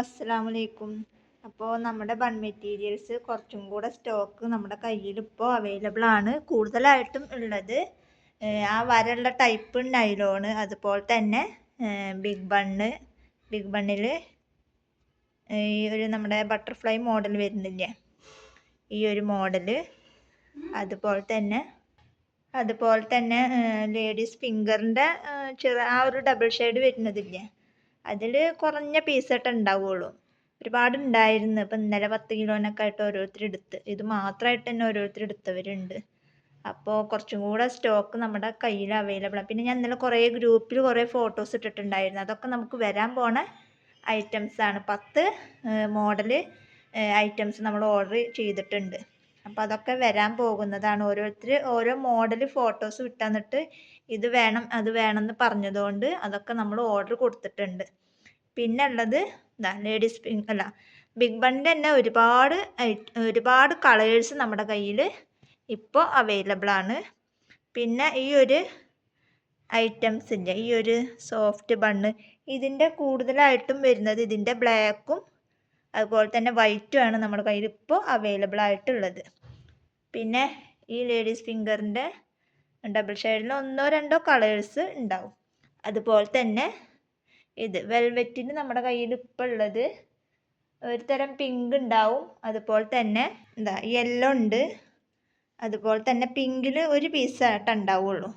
അസ്സാം വലൈക്കും അപ്പോൾ നമ്മുടെ ബൺ മെറ്റീരിയൽസ് കുറച്ചും കൂടെ സ്റ്റോക്ക് നമ്മുടെ കയ്യിൽ ഇപ്പോൾ അവൈലബിൾ ആണ്. കൂടുതലായിട്ടും ഉള്ളത് ആ വരയുള്ള ടൈപ്പ് നൈലോണ് അതുപോലെ തന്നെ ബിഗ് ബണ്ണ് ബിഗ് ബണ്ണിൽ ഈ ഒരു നമ്മുടെ ബട്ടർഫ്ലൈ മോഡൽ വരുന്നില്ലേ? ഈ ഒരു മോഡൽ അതുപോലെ തന്നെ അതുപോലെ തന്നെ ലേഡീസ് ഫിംഗറിന്റെ ചെറു ആ ഒരു ഡബിൾ ഷെയ്ഡ് വരുന്നതില്ലേ? അതിൽ കുറഞ്ഞ പീസൊക്കെ ഉണ്ടാവുകയുള്ളൂ ഒരുപാട് ഉണ്ടായിരുന്നു. ഇപ്പം ഇന്നലെ പത്ത് കിലോനൊക്കെ ആയിട്ട് ഓരോരുത്തർ എടുത്ത്. ഇത് മാത്രമായിട്ട് തന്നെ ഓരോരുത്തർ എടുത്തവരുണ്ട്. അപ്പോൾ കുറച്ചും കൂടെ സ്റ്റോക്ക് നമ്മുടെ കയ്യിൽ അവൈലബിൾ പിന്നെ ഞാൻ ഇന്നലെ കുറേ ഗ്രൂപ്പിൽ കുറേ ഫോട്ടോസ് ഇട്ടിട്ടുണ്ടായിരുന്നു. അതൊക്കെ നമുക്ക് വരാൻ പോണ ഐറ്റംസ് ആണ്. പത്ത് മോഡൽ ഐറ്റംസ് നമ്മൾ ഓർഡർ ചെയ്തിട്ടുണ്ട്. അപ്പോൾ അതൊക്കെ വരാൻ പോകുന്നതാണ്. ഓരോരുത്തർ ഓരോ മോഡൽ ഫോട്ടോസ് വിട്ടന്നിട്ട് ഇത് വേണം അത് വേണം എന്ന് പറഞ്ഞതുകൊണ്ട് അതൊക്കെ നമ്മൾ ഓർഡർ കൊടുത്തിട്ടുണ്ട്. പിന്നെ ഉള്ളത് ഇതാ ലേഡീസ് പിങ്ക് അല്ല ബിഗ് ബണ്ണിന്റെ തന്നെ ഒരുപാട് ഒരുപാട് കളേഴ്സ് നമ്മുടെ കയ്യിൽ ഇപ്പോൾ അവൈലബിൾ ആണ്. പിന്നെ ഈ ഒരു ഐറ്റംസ് ഇല്ലേ ഈ ഒരു സോഫ്റ്റ് ബണ്ണ് ഇതിന്റെ കൂടുതലായിട്ടും വരുന്നത് ഇതിന്റെ ബ്ലാക്കും അതുപോലെ തന്നെ വൈറ്റും ആണ് നമ്മുടെ കയ്യിൽ ഇപ്പോൾ അവൈലബിൾ ആയിട്ടുള്ളത്. പിന്നെ ഈ ലേഡീസ് ഫിംഗറിന്റെ ഡബിൾ ഷെയ്ഡിൽ ഒന്നോ രണ്ടോ കളേഴ്സ് ഉണ്ടാവും. അതുപോലെ തന്നെ ഇത് വെൽവെറ്റിന് നമ്മുടെ കയ്യിൽ ഇപ്പോൾ ഉള്ളത് ഒരു തരം പിങ്ക് ഉണ്ടാവും. അതുപോലെ തന്നെ എന്താ യെല്ലോ ഉണ്ട്. അതുപോലെ തന്നെ പിങ്കിൽ ഒരു പീസായിട്ട് ഉണ്ടാവുള്ളൂ.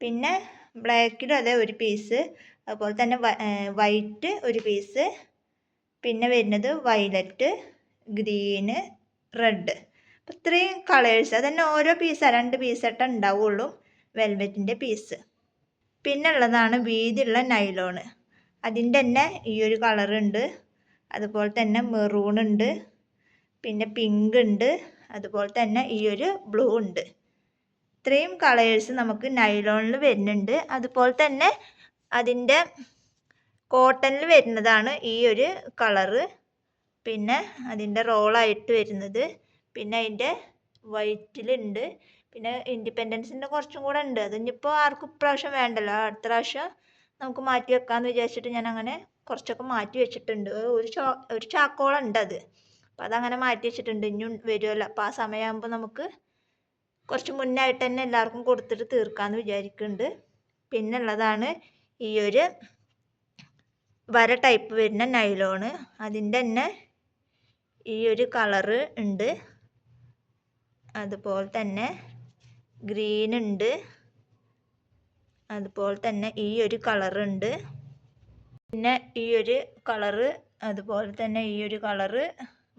പിന്നെ ബ്ലാക്കിലും അതേ ഒരു പീസ് അതുപോലെ തന്നെ വൈറ്റ് ഒരു പീസ് പിന്നെ വരുന്നത് വയലറ്റ് ഗ്രീന് റെഡ് അപ്പം ഇത്രയും കളേഴ്സ് അതന്നെ ഓരോ പീസാണ് രണ്ട് പീസായിട്ട് ഉണ്ടാവുള്ളൂ വെൽവെറ്റിന്റെ പീസ് പിന്നെ ഉള്ളതാണ് വീതിയുള്ള നൈലോണ് അതിന്റെ തന്നെ ഈ ഒരു കളറുണ്ട് അതുപോലെ തന്നെ മെറൂൺ ഉണ്ട് പിന്നെ പിങ്ക് ഉണ്ട് അതുപോലെ തന്നെ ഈ ഒരു ബ്ലൂ ഉണ്ട്. ഇത്രയും കളേഴ്സ് നമുക്ക് നൈലോണിൽ വരുന്നുണ്ട്. അതുപോലെ തന്നെ അതിന്റെ കോട്ടണിൽ വരുന്നതാണ് ഈ ഒരു കളറ് പിന്നെ അതിന്റെ റോളായിട്ട് വരുന്നത്. പിന്നെ അതിന്റെ വൈറ്റിലുണ്ട് പിന്നെ ഇൻഡിപെൻഡൻസിന്റെ കുറച്ചും കൂടെ ഉണ്ട്. അതിനിപ്പോൾ ആർക്കും ഇപ്രാവശ്യം വേണ്ടല്ലോ. അടുത്ത പ്രാവശ്യം നമുക്ക് മാറ്റി വെക്കാമെന്ന് വിചാരിച്ചിട്ട് ഞാൻ അങ്ങനെ കുറച്ചൊക്കെ മാറ്റി വെച്ചിട്ടുണ്ട്. ഒരു ചോ ഒരു ചാക്കോളം ഉണ്ട് അത്. അപ്പം അതങ്ങനെ മാറ്റി വെച്ചിട്ടുണ്ട്. ഇനിയും വരുമല്ലോ. അപ്പോൾ ആ സമയമാകുമ്പോൾ നമുക്ക് കുറച്ച് മുന്നായിട്ട് തന്നെ എല്ലാവർക്കും കൊടുത്തിട്ട് തീർക്കാമെന്ന് വിചാരിക്കുന്നുണ്ട് പിന്നെ ഉള്ളതാണ് ഈ ഒരു വര ടൈപ്പ് വരുന്ന നൈലോണ് അതിന്റെ തന്നെ ഈ ഒരു കളറ് ഉണ്ട്. അതുപോലെ തന്നെ ഗ്രീൻ ഉണ്ട്. അതുപോലെ തന്നെ ഈ ഒരു കളറുണ്ട് പിന്നെ ഈ ഒരു കളറ് അതുപോലെ തന്നെ ഈ ഒരു കളറ്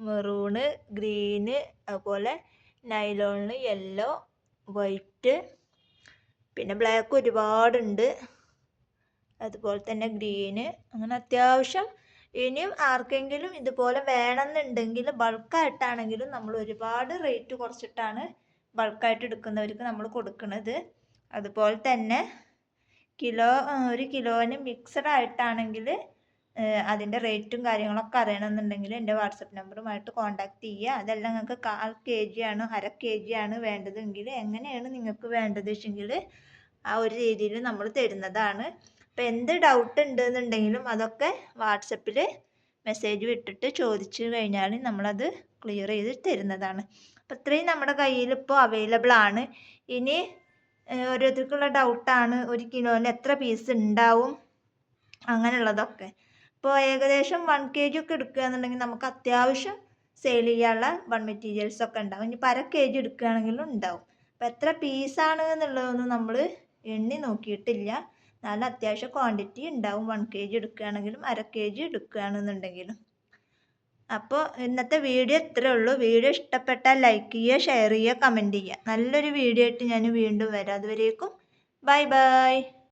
മെറൂണ് ഗ്രീന് അതുപോലെ നൈലോണിൽ യെല്ലോ വൈറ്റ് പിന്നെ ബ്ലാക്ക് ഒരുപാടുണ്ട്. അതുപോലെ തന്നെ ഗ്രീന്. അങ്ങനെ അത്യാവശ്യം ഇനിയും ആർക്കെങ്കിലും ഇതുപോലെ വേണമെന്നുണ്ടെങ്കിൽ ബൾക്കായിട്ടാണെങ്കിലും നമ്മൾ ഒരുപാട് റേറ്റ് കുറച്ചിട്ടാണ് ബൾക്കായിട്ട് എടുക്കുന്നവർക്ക് നമ്മൾ കൊടുക്കുന്നത് അതുപോലെ തന്നെ കിലോ ഒരു കിലോന് മിക്സഡ് ആയിട്ടാണെങ്കിൽ അതിന്റെ റേറ്റും കാര്യങ്ങളൊക്കെ അറിയണമെന്നുണ്ടെങ്കിൽ എന്റെ വാട്സപ്പ് നമ്പറുമായിട്ട് കോൺടാക്ട് ചെയ്യുക. അതെല്ലാം നിങ്ങൾക്ക് കാൽ കെ ജി ആണ് അര കെ ജി ആണ് വേണ്ടതെങ്കിൽ എങ്ങനെയാണ് നിങ്ങൾക്ക് വേണ്ടത് വെച്ചെങ്കിൽ ആ ഒരു രീതിയിൽ നമ്മൾ തരുന്നതാണ്. അപ്പോൾ എന്ത് ഡൗട്ട് ഉണ്ടെന്നുണ്ടെങ്കിലും അതൊക്കെ വാട്സപ്പിൽ മെസ്സേജ് വിട്ടിട്ട് ചോദിച്ചു കഴിഞ്ഞാൽ നമ്മളത് ക്ലിയർ ചെയ്ത് തരുന്നതാണ്. അപ്പോൾ ഇത്രയും നമ്മുടെ കയ്യിൽ ഇപ്പോൾ അവൈലബിൾ ആണ്. ഇനി ഓരോരുത്തർക്കുള്ള ഡൗട്ടാണ് ഒരു കിലോയിൽ എത്ര പീസ് ഉണ്ടാവും അങ്ങനെയുള്ളതൊക്കെ. ഇപ്പോൾ ഏകദേശം വൺ കെ ജി ഒക്കെ എടുക്കുകയാണെന്നുണ്ടെങ്കിൽ നമുക്ക് അത്യാവശ്യം സെയിൽ ചെയ്യാനുള്ള വൺ മെറ്റീരിയൽസ് ഒക്കെ ഉണ്ടാവും. ഇനി അര കെ ജി എടുക്കുകയാണെങ്കിലും ഉണ്ടാവും. അപ്പോൾ എത്ര പീസാണ് എന്നുള്ളതൊന്നും നമ്മൾ എണ്ണി നോക്കിയിട്ടില്ല. നല്ല അത്യാവശ്യം ക്വാണ്ടിറ്റി ഉണ്ടാവും. വൺ കെ ജി എടുക്കുകയാണെങ്കിലും അര കെ ജി എടുക്കുകയാണെന്നുണ്ടെങ്കിലും. അപ്പോൾ ഇന്നത്തെ വീഡിയോ ഇത്രേ ഉള്ളൂ. വീഡിയോ ഇഷ്ടപ്പെട്ടാൽ ലൈക്ക് ചെയ്യുക ഷെയർ ചെയ്യുക കമന്റ് ചെയ്യുക. നല്ലൊരു വീഡിയോ ആയിട്ട് ഞാൻ വീണ്ടും വരാം. അതുവരേക്കും ബൈ ബൈ